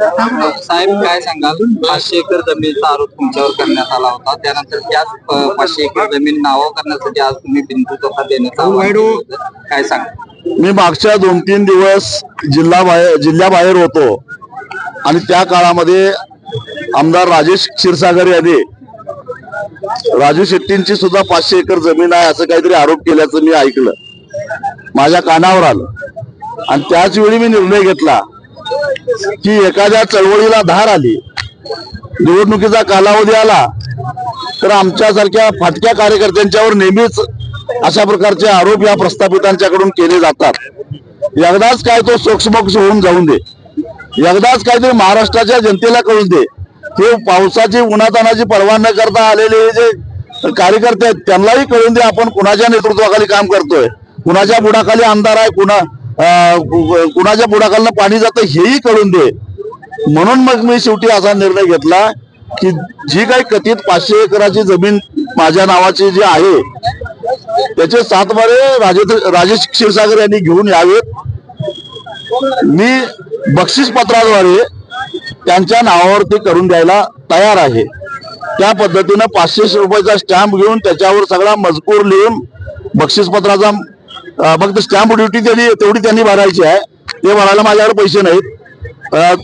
साहेब काय सांगाल? पाचशे एकर जमिनीचा आरोप तुमच्यावर करण्यात आला होता. त्यानंतर त्याच पाचशे एकर जमीन नावं करण्यासाठी आज तुम्ही बिंदू केलं होतं. काय सांगा मी मागच्या दोन तीन दिवस जिल्हा बाहेर जिल्ह्याबाहेर होतो. आणि त्या काळामध्ये आमदार राजेश क्षीरसागर यांनी राजू शेट्टींची सुद्धा पाचशे एकर जमीन आहे असं काहीतरी आरोप केल्याचं मी ऐकलं. माझ्या कानावर आलं. आणि त्याच वेळी मी निर्णय घेतला. की एखाद्या चळवळीला धार आली निवडणुकीचा कालावधी आला तर आमच्यासारख्या फाटक्या कार्यकर्त्यांच्यावर नेहमीच अशा प्रकारचे आरोप या प्रस्थापितांच्याकडून केले जातात. एकदाच काय तो सोक्षमोक्ष होऊन जाऊन दे. एकदाच काहीतरी महाराष्ट्राच्या जनतेला कळून दे. हे पावसाची उन्हातानाची पर्वा न करता आलेले जे कार्यकर्ते आहेत त्यांनाही कळून दे आपण कुणाच्या नेतृत्वाखाली काम करतोय. कुणाच्या बुडाखाली आमदार आहे कुणा कुणाच्या बुडाखालनं पाणी जातं हेही कळून दे. म्हणून मग मी शेवटी असा निर्णय घेतला की जी काही कथित पाचशे एकराची जमीन माझ्या नावाची जी आहे त्याचे सातबारे राजेंद्र राजेश क्षीरसागर यांनी घेऊन यावेत. मी बक्षीस पत्राद्वारे त्यांच्या नावावरती करून द्यायला तयार आहे. त्या पद्धतीनं पाचशे रुपयाचा स्टॅम्प घेऊन त्याच्यावर सगळा मजकूर लिहून बक्षीस पत्राचा फक्त स्टॅम्प ड्युटी त्यांनी तेवढी त्यांनी भरायची आहे. ते भरायला माझ्याकडे पैसे नाहीत.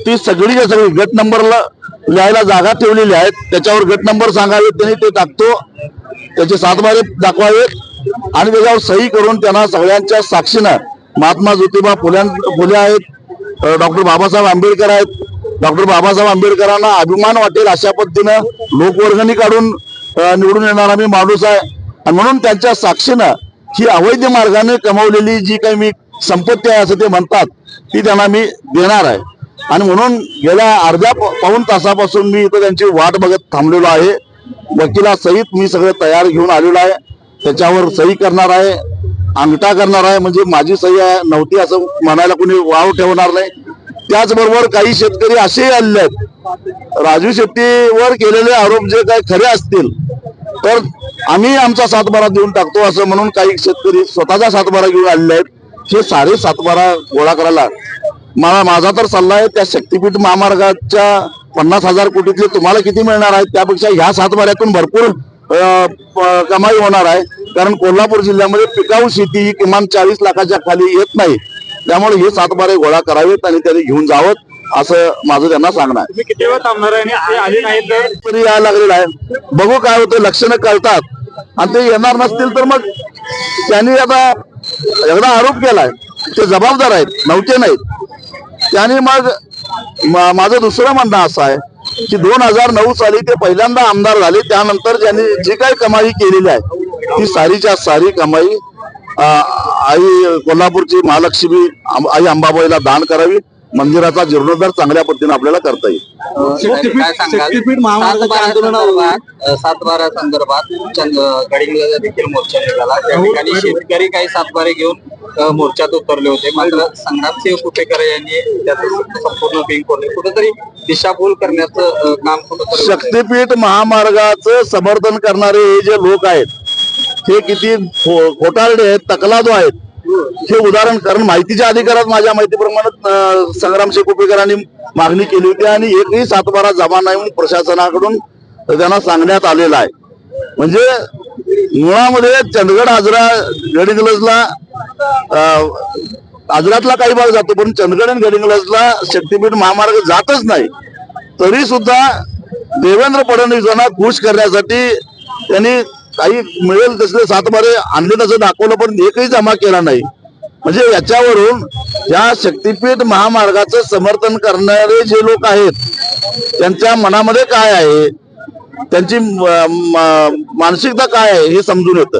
ती सगळी च्या सगळी गट नंबरला लिहायला जागा ठेवलेली आहेत त्याच्यावर गट नंबर सांगावे त्यांनी ते टाकतो. त्याचे सातबारे दाखवावेत आणि त्याच्यावर सही करून त्यांना सगळ्यांच्या साक्षीनं महात्मा ज्योतिबा फुल्या फुले आहेत डॉक्टर बाबासाहेब आंबेडकर आहेत. डॉक्टर बाबासाहेब आंबेडकरांना अभिमान वाटेल अशा पद्धतीनं लोकवर्गणी काढून निवडून येणारा मी माणूस आहे. आणि म्हणून त्यांच्या साक्षीनं ही अवैध मार्गाने कमावलेली जी काही मी संपत्ती आहे असं ते म्हणतात ती त्यांना मी देणार आहे. आणि म्हणून गेल्या अर्ध्या प- पाऊण तासापासून मी इथं त्यांची वाट बघत थांबलेलो आहे. वकिलासहित मी सगळं तयार घेऊन आलेलो आहे. त्याच्यावर सही करणार आहे अंगठा करणार आहे. म्हणजे माझी सही आहे नव्हती असं म्हणायला कोणी वाव ठेवणार नाही. त्याचबरोबर काही शेतकरी असेही आलेले आहेत. राजू शेट्टीवर केलेले आरोप जे काही खरे असतील तर आम्ही आमचा सातबारा देऊन टाकतो असं म्हणून काही शेतकरी स्वतःचा सातबारा घेऊन आलेले आहेत. हे सारे सातबारा गोळा करायला मला माझा तर सल्ला आहे त्या शक्तीपीठ महामार्गाच्या पन्नास हजार कोटीतले तुम्हाला किती मिळणार आहेत त्यापेक्षा ह्या सातबाऱ्यातून भरपूर कमाई होणार आहे. कारण कोल्हापूर जिल्ह्यामध्ये पिकाऊ शेती ही किमान चाळीस लाखाच्या खाली येत नाही. त्यामुळे हे सातबारे गोळा करावेत आणि त्यांनी घेऊन जावं असं माझं त्यांना सांगणं आहे. किती वेळ थांबणार आहे तर तरी यायला लागलेलं आहे. बघू काय होतं लक्षणं कळतात. आणि ते येणार नसतील तर मग त्यांनी आता एकदा आरोप केलाय. ते जबाबदार आहेत नव्हते नाहीत. त्यांनी मग माझं दुसरं म्हणणं असं आहे की दोन हजार नऊ साली ते पहिल्यांदा आमदार झाले त्यानंतर त्यांनी जी काही कमाई केलेली आहे ती सारीच्या सारी कमाई आई कोल्हापूरची महालक्ष्मी आई अंबाबाईला दान करावी मंदिराचा जीर्णोद्धार चांगल्या पद्धतीने आपल्याला करता येईल. सातबारा संदर्भात गडिंगला देखील मोर्चा निघाला. त्या ठिकाणी शेतकरी काही सातबारे घेऊन मोर्चात उतरले होते. मात्र संग्रामसिंह कुपेकर यांनी त्याचं संपूर्ण बिंग कोरले कुठेतरी दिशाभूल करण्याचं काम होतंय. शक्तीपीठ महामार्गाचं समर्थन करणारे हे जे लोक आहेत हे किती खोटारडे आहेत तकलादो आहेत. हे उदाहरण कारण माहितीच्या अधिकारात माझ्या माहितीप्रमाणे संग्राम संग्रामसिंह उपेकरांनी मागणी केली होती आणि एकही सातबारा जमा नाही म्हणून प्रशासनाकडून त्यांना सांगण्यात आलेलं आहे. म्हणजे मुळामध्ये चंदगड आजरा गडिंगलजला अं, आजरातला काही भाग जातो पण चंदगड आणि गडिंगलजला शक्तीपीठ महामार्ग जातच नाही. तरी सुद्धा देवेंद्र फडणवीसांना खुश करण्यासाठी त्यांनी काही मिळेल तसले सातबारे आणले तसं दाखवलं पण एकही जमा केला नाही. म्हणजे याच्यावरून या शक्तीपीठ महामार्गाचं समर्थन करणारे जे लोक आहेत त्यांच्या मनामध्ये काय आहे? त्यांची मानसिकता काय आहे हे समजून येतं.